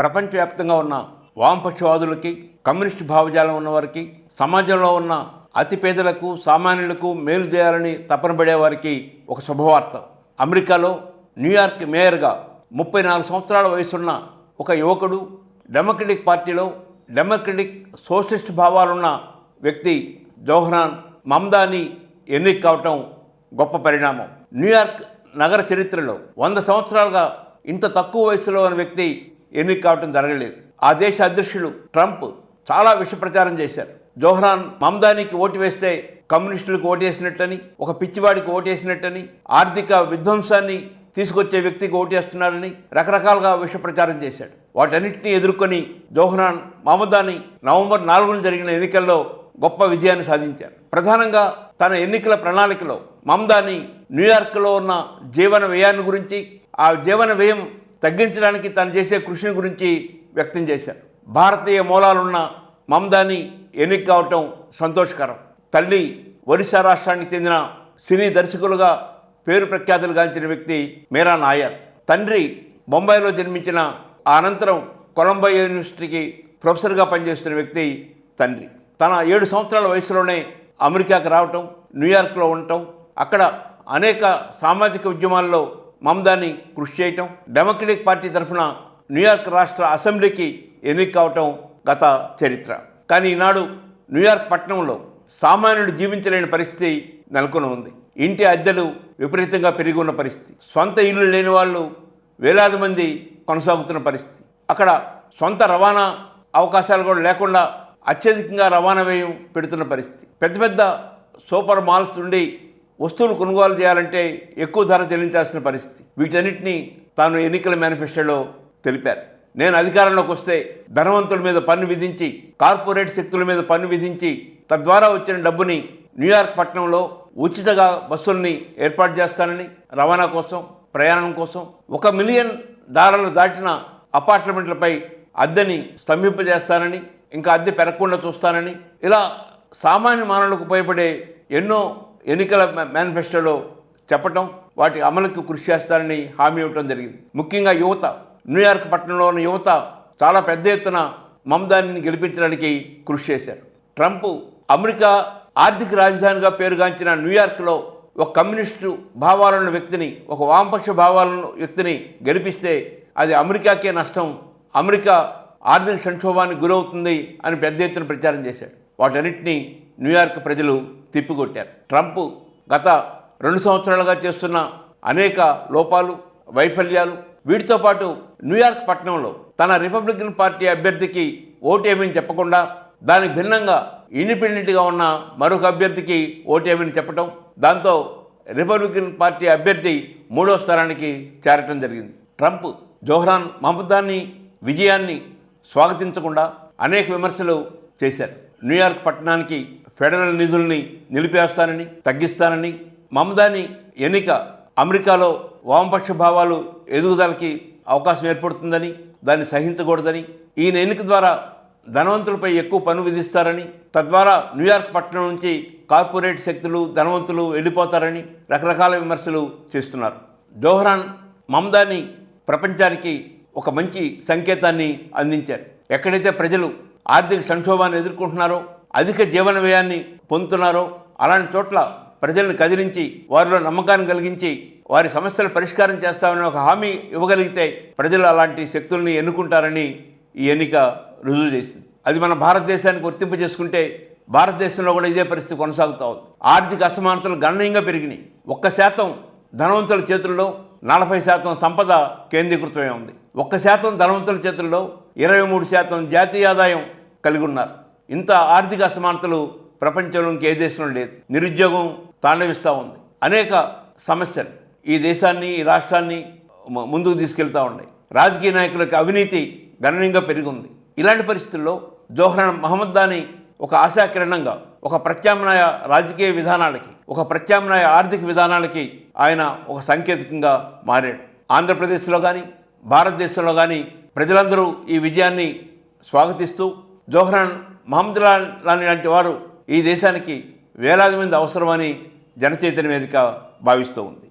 ప్రపంచవ్యాప్తంగా ఉన్న వామపక్షవాదులకి కమ్యూనిస్ట్ భావజాలం ఉన్నవారికి సమాజంలో ఉన్న అతి పేదలకు సామాన్యులకు మేలు చేయాలని తపన పడేవారికి ఒక శుభవార్త. అమెరికాలో న్యూయార్క్ మేయర్గా ముప్పై నాలుగు సంవత్సరాల వయసున్న ఒక యువకుడు డెమోక్రటిక్ పార్టీలో డెమోక్రటిక్ సోషలిస్ట్ భావాలున్న వ్యక్తి జోహ్రాన్ మమ్దాని ఎన్నిక కావటం గొప్ప పరిణామం. న్యూయార్క్ నగర చరిత్రలో వంద సంవత్సరాలుగా ఇంత తక్కువ వయసులో ఉన్న వ్యక్తి ఎన్నిక కావటం జరగలేదు. ఆ దేశ అధ్యక్షుడు ట్రంప్ చాలా విష ప్రచారం చేశారు. జోహ్రాన్ మమ్దానికి ఓటు వేస్తే కమ్యూనిస్టులకు ఓటేసినట్టని ఒక పిచ్చివాడికి ఓటేసినట్టని ఆర్థిక విధ్వంసాన్ని తీసుకొచ్చే వ్యక్తికి ఓటేస్తున్నారని రకరకాలుగా విష ప్రచారం చేశాడు. వాటన్నిటిని ఎదుర్కొని జోహ్రాన్ మమదాని నవంబర్ నాలుగున జరిగిన ఎన్నికల్లో గొప్ప విజయాన్ని సాధించారు. ప్రధానంగా తన ఎన్నికల ప్రణాళికలో మమ్దాని న్యూయార్క్లో ఉన్న జీవన వ్యయాన్ని గురించి ఆ జీవన వ్యయం తగ్గించడానికి తను చేసే కృషిని గురించి వ్యక్తం చేశారు. భారతీయ మూలాలున్న మమ్దాని ఎన్నిక కావటం సంతోషకరం. తల్లి ఒరిస్సా రాష్ట్రానికి చెందిన సినీ దర్శకులుగా పేరు ప్రఖ్యాతులు గాంచిన వ్యక్తి మీరా నాయర్. తండ్రి బొంబాయిలో జన్మించిన అనంతరం కొలంబో యూనివర్సిటీకి ప్రొఫెసర్గా పనిచేస్తున్న వ్యక్తి తండ్రి. తన ఏడు సంవత్సరాల వయసులోనే అమెరికాకి రావటం న్యూయార్క్లో ఉండటం అక్కడ అనేక సామాజిక ఉద్యమాల్లో మమదాని కృషి చేయటం డెమోక్రటిక్ పార్టీ తరఫున న్యూయార్క్ రాష్ట్ర అసెంబ్లీకి ఎన్నిక కావటం గత చరిత్ర. కానీ ఈనాడు న్యూయార్క్ పట్టణంలో సామాన్యుడు జీవించలేని పరిస్థితి నెలకొని ఉంది. ఇంటి అద్దెలు విపరీతంగా పెరిగి ఉన్న పరిస్థితి. సొంత ఇల్లు లేని వాళ్ళు వేలాది మంది కొనసాగుతున్న పరిస్థితి. అక్కడ సొంత రవాణా అవకాశాలు కూడా లేకుండా అత్యధికంగా రవాణా వ్యయం పెడుతున్న పరిస్థితి. పెద్ద పెద్ద సూపర్ మాల్స్ నుండి వస్తువులు కొనుగోలు చేయాలంటే ఎక్కువ ధర చెల్లించాల్సిన పరిస్థితి. వీటన్నిటినీ తాను ఎన్నికల మేనిఫెస్టోలో తెలిపారు. నేను అధికారంలోకి వస్తే ధనవంతుల మీద పన్ను విధించి కార్పొరేట్ శక్తుల మీద పన్ను విధించి తద్వారా వచ్చిన డబ్బుని న్యూయార్క్ పట్టణంలో ఉచితగా బస్సుల్ని ఏర్పాటు చేస్తానని రవాణా కోసం ప్రయాణం కోసం ఒక మిలియన్ డాలర్లు దాటిన అపార్ట్మెంట్లపై అద్దెని స్తంభింపజేస్తానని ఇంకా అద్దె పెరగకుండా చూస్తానని ఇలా సామాన్య మానవులకు ఉపయోగపడే ఎన్నో ఎన్నికల మేనిఫెస్టోలో చెప్పటం వాటి అమలుకు కృషి చేస్తారని హామీ ఇవ్వటం జరిగింది. ముఖ్యంగా యువత న్యూయార్క్ పట్టణంలో ఉన్న యువత చాలా పెద్ద ఎత్తున మమదానిని గెలిపించడానికి కృషి చేశారు. ట్రంప్ అమెరికా ఆర్థిక రాజధానిగా పేరుగాంచిన న్యూయార్క్లో ఒక కమ్యూనిస్టు భావాలున్న వ్యక్తిని ఒక వామపక్ష భావాలను వ్యక్తిని గెలిపిస్తే అది అమెరికాకే నష్టం అమెరికా ఆర్థిక సంక్షోభానికి గురవుతుంది అని పెద్ద ఎత్తున ప్రచారం చేశాడు వాటన్నిటినీ న్యూయార్క్ ప్రజలు తిప్పికొట్టారు. ట్రంప్ గత రెండు సంవత్సరాలుగా చేస్తున్న అనేక లోపాలు వైఫల్యాలు వీటితో పాటు న్యూయార్క్ పట్టణంలో తన రిపబ్లికన్ పార్టీ అభ్యర్థికి ఓటేమని చెప్పకుండా దానికి భిన్నంగా ఇండిపెండెంట్గా ఉన్న మరొక అభ్యర్థికి ఓటేమని చెప్పటం దాంతో రిపబ్లికన్ పార్టీ అభ్యర్థి మూడో స్థానానికి చేరటం జరిగింది. ట్రంప్ జోహ్రాన్ మహమ్మదాన్ని విజయాన్ని స్వాగతించకుండా అనేక విమర్శలు చేశారు. న్యూయార్క్ పట్టణానికి ఫెడరల్ నిధుల్ని నిలిపేస్తానని తగ్గిస్తానని మమదాని ఎన్నిక అమెరికాలో వామపక్ష భావాలు ఎదుగుదలకి అవకాశం ఏర్పడుతుందని దాన్ని సహించకూడదని ఈయన ఎన్నిక ద్వారా ధనవంతులపై ఎక్కువ పన్ను విధిస్తారని తద్వారా న్యూయార్క్ పట్టణం నుంచి కార్పొరేట్ శక్తులు ధనవంతులు వెళ్ళిపోతారని రకరకాల విమర్శలు చేస్తున్నారు. జోహ్రాన్ మమదాని ప్రపంచానికి ఒక మంచి సంకేతాన్ని అందించారు. ఎక్కడైతే ప్రజలు ఆర్థిక సంక్షోభాన్ని ఎదుర్కొంటున్నారో అధిక జీవన వ్యయాన్ని పొందుతున్నారో అలాంటి చోట్ల ప్రజలను కదిలించి వారిలో నమ్మకాన్ని కలిగించి వారి సమస్యల పరిష్కారం చేస్తామని ఒక హామీ ఇవ్వగలిగితే ప్రజలు అలాంటి శక్తుల్ని ఎన్నుకుంటారని ఈ ఎన్నిక రుజువు చేసింది. అది మన భారతదేశానికి వర్తింపు చేసుకుంటే భారతదేశంలో కూడా ఇదే పరిస్థితి కొనసాగుతూ ఉంది. ఆర్థిక అసమానతలు గణనీయంగా పెరిగినాయి. ఒక్క శాతం ధనవంతుల చేతుల్లో నలభై శాతం సంపద కేంద్రీకృతమై ఉంది. ఒక్క శాతం ధనవంతుల చేతుల్లో ఇరవై మూడు శాతం జాతీయ ఆదాయం కలిగి ఉన్నారు. ఇంత ఆర్థిక అసమానతలు ప్రపంచంలో ఇంకే దేశంలో లేదు. నిరుద్యోగం తాండవిస్తూ ఉంది. అనేక సమస్యలు ఈ దేశాన్ని ఈ రాష్ట్రాన్ని ముందుకు తీసుకెళ్తూ ఉన్నాయి. రాజకీయ నాయకులకు అవినీతి గణనీయంగా పెరిగింది. ఇలాంటి పరిస్థితుల్లో జోహ్రాన్ మహమ్మద్ దాని ఒక ఆశాకిరణంగా ఒక ప్రత్యామ్నాయ రాజకీయ విధానాలకి ఒక ప్రత్యామ్నాయ ఆర్థిక విధానాలకి ఆయన ఒక సంకేతకంగా మారాడు. ఆంధ్రప్రదేశ్లో కానీ భారతదేశంలో కానీ ప్రజలందరూ ఈ విజయాన్ని స్వాగతిస్తూ జోహ్రాన్ మహమ్మద్ లాని లాంటి వారు ఈ దేశానికి వేలాది మంది అవసరమని జనచైతన్య వేదిక భావిస్తూ ఉంది.